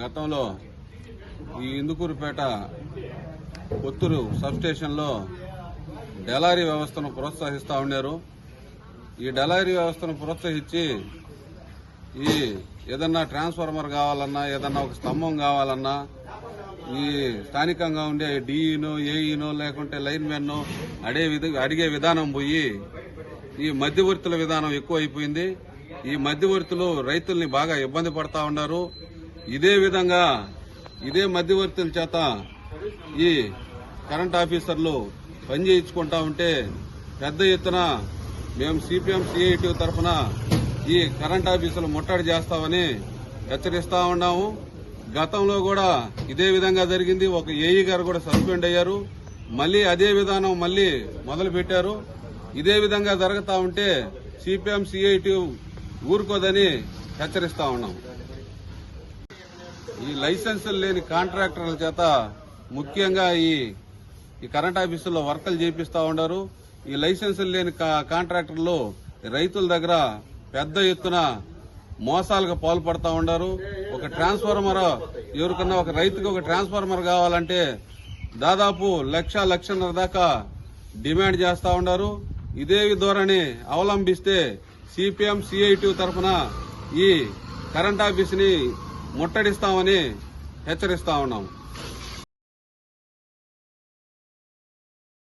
గతంలో ఈ ఇందుకూరుపేట కొత్తూరు సబ్స్టేషన్లో డెలారీ వ్యవస్థను ప్రోత్సహిస్తూ ఉన్నారు ఈ డెలారీ వ్యవస్థను ప్రోత్సహించి ఈ ఏదన్నా ట్రాన్స్ఫార్మర్ కావాలన్నా ఏదన్నా ఒక స్తంభం కావాలన్నా ఈ స్థానికంగా ఉండే డీఈనో ఏఈను లేకుంటే లైన్ మెన్ అడే విధ అడిగే విధానం పోయి ఈ మధ్యవర్తుల విధానం ఎక్కువైపోయింది. ఈ మధ్యవర్తులు రైతుల్ని బాగా ఇబ్బంది పడతా ఉన్నారు. ఇదే విధంగా ఇదే మధ్యవర్తుల చేత ఈ కరెంట్ ఆఫీసర్లు పని చేయించుకుంటా ఉంటే పెద్ద ఎత్తున మేము సిపిఎం సిఐటి తరఫున ఈ కరెంట్ ఆఫీసులు ముట్టడి చేస్తామని హెచ్చరిస్తా ఉన్నాము. గతంలో కూడా ఇదే విధంగా జరిగింది. ఒక ఏఈ గారు కూడా సస్పెండ్ అయ్యారు. మళ్ళీ అదే విధానం మళ్ళీ మొదలు పెట్టారు ఇదే విధంగా జరుగుతా ఉంటే సిపిఎం సిఐటి ఊరుకోదని హెచ్చరిస్తా ఉన్నాం. ఈ లైసెన్సులు లేని కాంట్రాక్టర్ల చేత ముఖ్యంగా ఈ ఈ కరెంట్ ఆఫీసుల్లో వర్కలు చేపిస్తా ఉన్నారు. ఈ లైసెన్సులు లేని కా- కాంట్రాక్టర్లు రైతుల దగ్గర పెద్ద ఎత్తున మోసాలకు పాల్పడతా ఉన్నారు. ఒక ట్రాన్స్ఫార్మర్ ఎవరికన్నా ఒక రైతుకు ఒక ట్రాన్స్ఫార్మర్ కావాలంటే దాదాపు లక్ష లక్షన్నర దాకా డిమాండ్ చేస్తా ఉన్నారు. ఇదే ధోరణి అవలంబిస్తే సిపిఎం సిఐటి తరఫున ఈ కరెంట్ ఆఫీస్ని ముట్టడిస్తామని హెచ్చరిస్తా ఉన్నాం